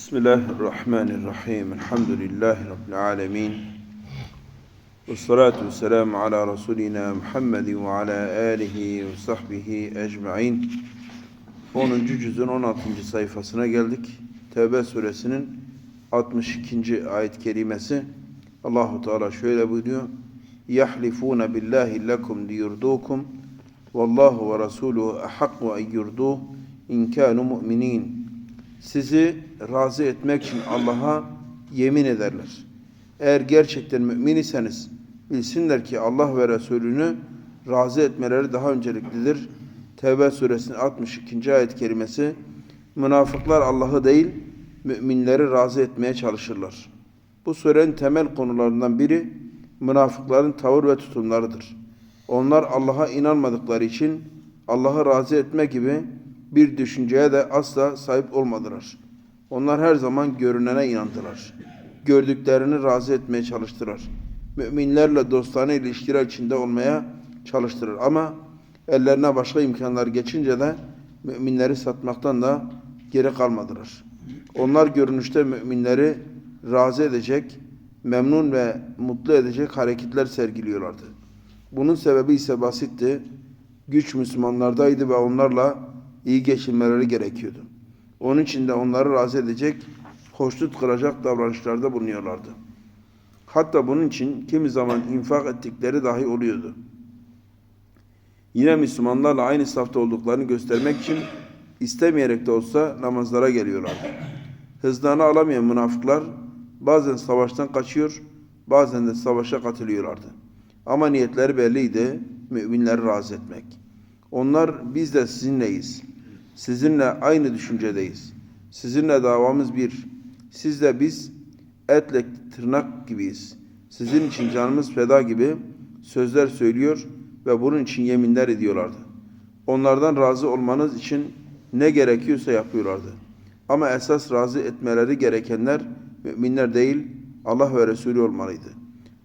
Bismillahirrahmanirrahim. Elhamdülillahi Rabbil alemin. Ve salatu ve selamu ala Resulina Muhammedin ve ala alihi ve sahbihi ecma'in. 10. cüzün 16. sayfasına geldik. Tevbe suresinin 62. ayet kerimesi. Allahu Teala şöyle buyuruyor. Yahlifuna billahi lekum liyurdukum vallahu ve rasuluhu ahakku en yurduh in kanu mu'minin. Sizi razı etmek için Allah'a yemin ederler. Eğer gerçekten mümin iseniz bilsinler ki Allah ve Resulünü razı etmeleri daha önceliklidir. Tevbe suresinin 62. ayet kerimesi münafıklar Allah'ı değil müminleri razı etmeye çalışırlar. Bu surenin temel konularından biri münafıkların tavır ve tutumlarıdır. Onlar Allah'a inanmadıkları için Allah'ı razı etme gibi bir düşünceye de asla sahip olmadılar. Onlar her zaman görünene inandılar. Gördüklerini razı etmeye çalıştılar. Müminlerle dostane ilişkiler içinde olmaya çalıştılar. Ama ellerine başka imkanlar geçince de müminleri satmaktan da geri kalmadılar. Onlar görünüşte müminleri razı edecek, memnun ve mutlu edecek hareketler sergiliyorlardı. Bunun sebebi ise basitti. Güç Müslümanlardaydı ve onlarla iyi geçinmeleri gerekiyordu. Onun için de onları razı edecek, hoşnut kılacak davranışlarda bulunuyorlardı. Hatta bunun için kimi zaman infak ettikleri dahi oluyordu. Yine Müslümanlarla aynı safta olduklarını göstermek için istemeyerek de olsa namazlara geliyorlardı. Hızlarını alamayan münafıklar bazen savaştan kaçıyor, bazen de savaşa katılıyorlardı. Ama niyetleri belliydi, müminleri razı etmek. Onlar biz de sizinleyiz. Sizinle aynı düşüncedeyiz. Sizinle davamız bir. Siz de biz etle tırnak gibiyiz. Sizin için canımız feda gibi sözler söylüyor ve bunun için yeminler ediyorlardı. Onlardan razı olmanız için ne gerekiyorsa yapıyorlardı. Ama esas razı etmeleri gerekenler müminler değil Allah ve Resulü olmalıydı.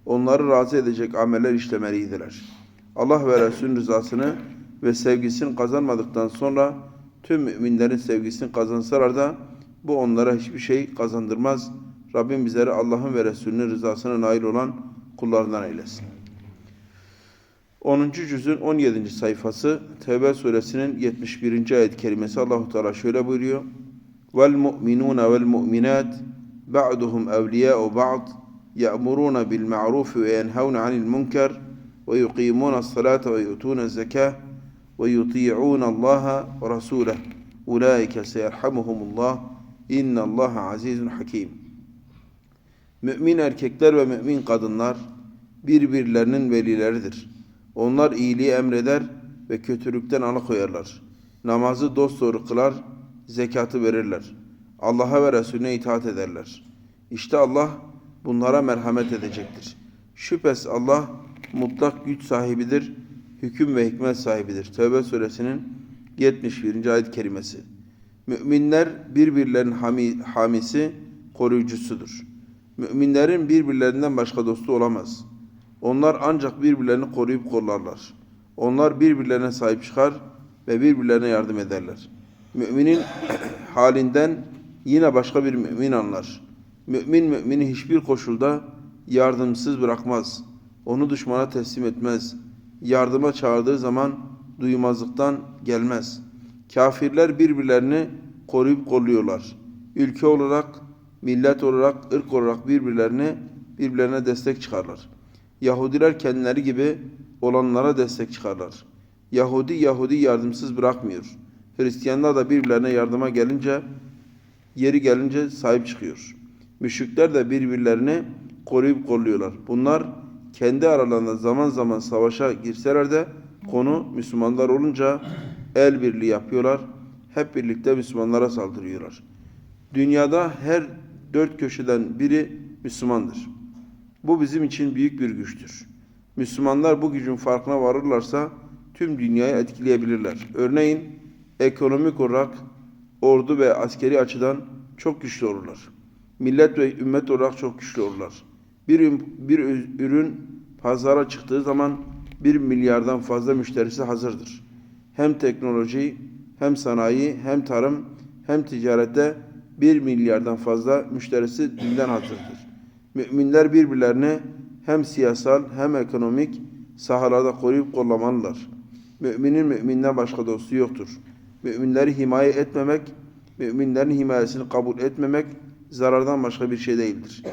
Onları razı edecek ameller işlemeliydiler. Allah ve Resulün rızasını ve sevgisini kazanmadıktan sonra tüm müminlerin sevgisini kazansalar da bu onlara hiçbir şey kazandırmaz. Rabbim bizleri Allah'ın ve Resulünün rızasına nail olan kullarından eylesin. 10. cüzün 17. sayfası Tevbe suresinin 71. ayet kerimesi Allahu Teala şöyle buyuruyor. Vel mu'minun vel mu'minat ba'duhum evliya'u ba'd ya'muruna bil ma'ruf ve yenhavna 'anil munkar ve yuqimuna as-salata ve yu'tuna az-zakah ve yuti'una Allaha ve rasulahu. Ulaike seyerhamuhumullah. İnnallaha azizun hakim. Mümin erkekler ve mümin kadınlar birbirlerinin velileridir. Onlar iyiliği emreder ve kötülükten alıkoyarlar. Namazı dosdoğru kılar, zekatı verirler. Allah'a ve Resulüne itaat ederler. İşte Allah bunlara merhamet edecektir. Şüphesiz Allah mutlak güç sahibidir, hüküm ve hikmet sahibidir. Tövbe suresinin 71. ayet kerimesi. Müminler birbirlerinin hami, hamisi, koruyucusudur. Müminlerin birbirlerinden başka dostu olamaz. Onlar ancak birbirlerini koruyup kollarlar. Onlar birbirlerine sahip çıkar ve birbirlerine yardım ederler. Müminin halinden yine başka bir mümin anlar. Mümin mümini hiçbir koşulda yardımsız bırakmaz. Onu düşmana teslim etmez. Yardıma çağırdığı zaman duymazlıktan gelmez. Kafirler birbirlerini koruyup kolluyorlar. Ülke olarak, millet olarak, ırk olarak birbirlerini birbirlerine destek çıkarlar. Yahudiler kendileri gibi olanlara destek çıkarlar. Yahudi Yahudi yardımsız bırakmıyor. Hristiyanlar da birbirlerine yardıma gelince yeri gelince sahip çıkıyor. Müşrikler de birbirlerini koruyup kolluyorlar. Bunlar kendi aralarında zaman zaman savaşa girseler de konu Müslümanlar olunca el birliği yapıyorlar. Hep birlikte Müslümanlara saldırıyorlar. Dünyada her dört köşeden biri Müslümandır. Bu bizim için büyük bir güçtür. Müslümanlar bu gücün farkına varırlarsa tüm dünyayı etkileyebilirler. Örneğin ekonomik olarak ordu ve askeri açıdan çok güçlü olurlar. Millet ve ümmet olarak çok güçlü olurlar. Bir, bir ürün pazara çıktığı zaman bir milyardan fazla müşterisi hazırdır. Hem teknoloji, hem sanayi, hem tarım, hem ticarette 1 milyardan fazla müşterisi dünden hazırdır. Müminler birbirlerini hem siyasal hem ekonomik sahalarda koruyup kollamalılar. Müminin müminden başka dostu yoktur. Müminleri himaye etmemek, müminlerin himayesini kabul etmemek zarardan başka bir şey değildir.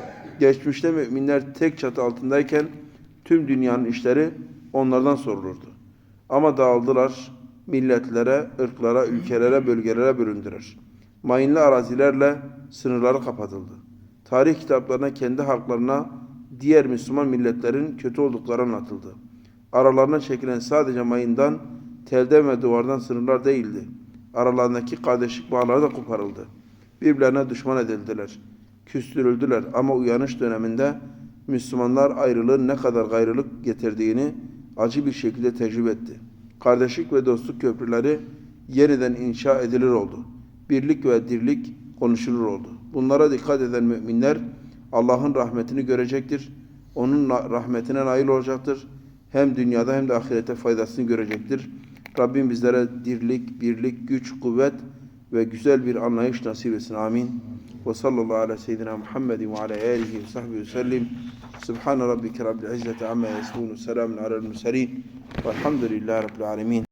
Geçmişte müminler tek çatı altındayken tüm dünyanın işleri onlardan sorulurdu. Ama dağıldılar, milletlere, ırklara, ülkelere, bölgelere bölündüler. Mayınlı arazilerle sınırları kapatıldı. Tarih kitaplarına kendi halklarına diğer Müslüman milletlerin kötü oldukları anlatıldı. Aralarına çekilen sadece mayından, telden ve duvardan sınırlar değildi. Aralarındaki kardeşlik bağları da koparıldı. Birbirlerine düşman edildiler. Küstürüldüler ama uyanış döneminde Müslümanlar ayrılığın ne kadar gayrılık getirdiğini acı bir şekilde tecrübe etti. Kardeşlik ve dostluk köprüleri yeniden inşa edilir oldu. Birlik ve dirlik konuşulur oldu. Bunlara dikkat eden müminler Allah'ın rahmetini görecektir. Onun rahmetine nail olacaktır. Hem dünyada hem de ahirete faydasını görecektir. Rabbim bizlere dirlik, birlik, güç, kuvvet ve güzel bir anlayış nasip etsin. Amin. Ve sallallahu ala seyyidina Muhammedin ve ala alihi ve sahbihi ve sellim. Subhane rabbike rabbil izzeti amma yasifun. Selamun alel murselin. Velhamdülillahi rabbil alemin.